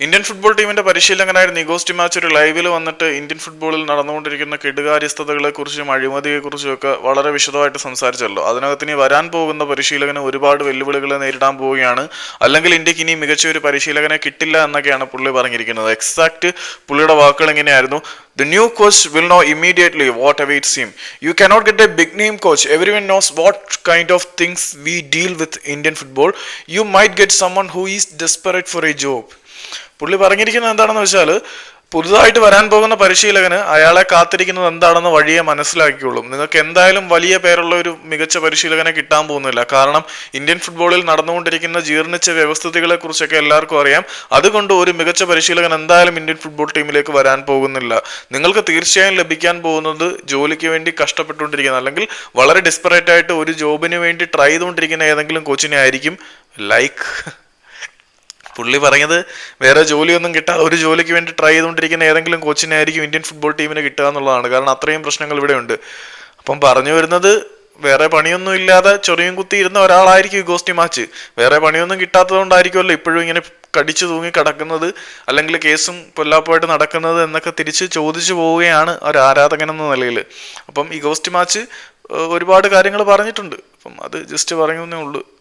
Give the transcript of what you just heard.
Indian football ടീമിന്റെ പരിശീലകനായ നിഗോസ്റ്റി match ഒരു ലൈവിൽ വന്നിട്ട് ഇന്ത്യൻ ഫുട്ബോളിൽ നടന്നുകൊണ്ടിരിക്കുന്ന കെടുകാര്യസ്ഥതകളെ കുറിച്ചും അഴിമതിയെ കുറിച്ചും ഒക്കെ വളരെ വിശദമായിട്ട് സംസാരിച്ചല്ലോ അതിനകത്ത് ഇനി വരാൻ പോകുന്ന പരിശീലകന് ഒരുപാട് വെല്ലുവിളികളെ നേരിടാൻ പോവുകയാണ് അല്ലെങ്കിൽ ഇന്ത്യയ്ക്ക് ഇനി മികച്ച ഒരു പരിശീലകനെ കിട്ടില്ല എന്നൊക്കെയാണ് പുള്ളി പറഞ്ഞിരിക്കുന്നത് എക്സാക്ട് പുള്ളിയുടെ വാക്കുകൾ എങ്ങനെയായിരുന്നു The new coach will know immediately what awaits him. You cannot get a big name coach. Everyone knows what kind of things we deal with Indian football. You might get someone who is desperate for a job. പുള്ളി പറഞ്ഞിരിക്കുന്നത് എന്താണെന്ന് വെച്ചാൽ പുതുതായിട്ട് വരാൻ പോകുന്ന പരിശീലകന് അയാളെ കാത്തിരിക്കുന്നത് എന്താണെന്ന് വഴിയെ മനസ്സിലാക്കിയുള്ളൂ നിങ്ങൾക്ക് എന്തായാലും വലിയ പേരുള്ള ഒരു മികച്ച പരിശീലകനെ കിട്ടാൻ പോകുന്നില്ല. കാരണം ഇന്ത്യൻ ഫുട്ബോളിൽ നടന്നുകൊണ്ടിരിക്കുന്ന ജീർണിച്ച വ്യവസ്ഥിതികളെ കുറിച്ചൊക്കെ എല്ലാവർക്കും അറിയാം. അതുകൊണ്ട് ഒരു മികച്ച പരിശീലകൻ എന്തായാലും ഇന്ത്യൻ ഫുട്ബോൾ ടീമിലേക്ക് വരാൻ പോകുന്നില്ല. നിങ്ങൾക്ക് തീർച്ചയായും ലഭിക്കാൻ പോകുന്നത് ജോലിക്ക് വേണ്ടി കഷ്ടപ്പെട്ടുകൊണ്ടിരിക്കുന്ന അല്ലെങ്കിൽ വളരെ ഡെസ്പെറേറ്റ് ആയിട്ട് ഒരു ജോബിന് വേണ്ടി ട്രൈ ചെയ്തുകൊണ്ടിരിക്കുന്ന ഏതെങ്കിലും കോച്ചിനെ ആയിരിക്കും ലൈക്ക് പുള്ളി പറഞ്ഞത് വേറെ ജോലിയൊന്നും കിട്ടാതെ ഒരു ജോലിക്ക് വേണ്ടി ട്രൈ ചെയ്തുകൊണ്ടിരിക്കുന്ന ഏതെങ്കിലും കോച്ചിനെ ആയിരിക്കും ഇന്ത്യൻ ഫുട്ബോൾ ടീമിന് കിട്ടുക എന്നുള്ളതാണ്. കാരണം അത്രയും പ്രശ്നങ്ങൾ ഇവിടെ ഉണ്ട്. അപ്പം പറഞ്ഞു വരുന്നത് വേറെ പണിയൊന്നും ഇല്ലാതെ ചൊറിയും കുത്തി ഇരുന്ന ഒരാളായിരിക്കും ഈ ഗോസ്റ്റി മാച്ച്. വേറെ പണിയൊന്നും കിട്ടാത്തതുകൊണ്ടായിരിക്കുമല്ലോ ഇപ്പോഴും ഇങ്ങനെ കടിച്ചു തൂങ്ങി കിടക്കുന്നത് അല്ലെങ്കിൽ കേസും പൊല്ലാപ്പായിട്ട് നടക്കുന്നത് എന്നൊക്കെ തിരിച്ച് ചോദിച്ചു പോവുകയാണ് ഒരു ആരാധകൻ എന്ന നിലയിൽ. അപ്പം ഈ ഗോസ്റ്റി മാച്ച് ഒരുപാട് കാര്യങ്ങൾ പറഞ്ഞിട്ടുണ്ട്. അപ്പം അത് ജസ്റ്റ് പറയുന്നേ ഉള്ളൂ.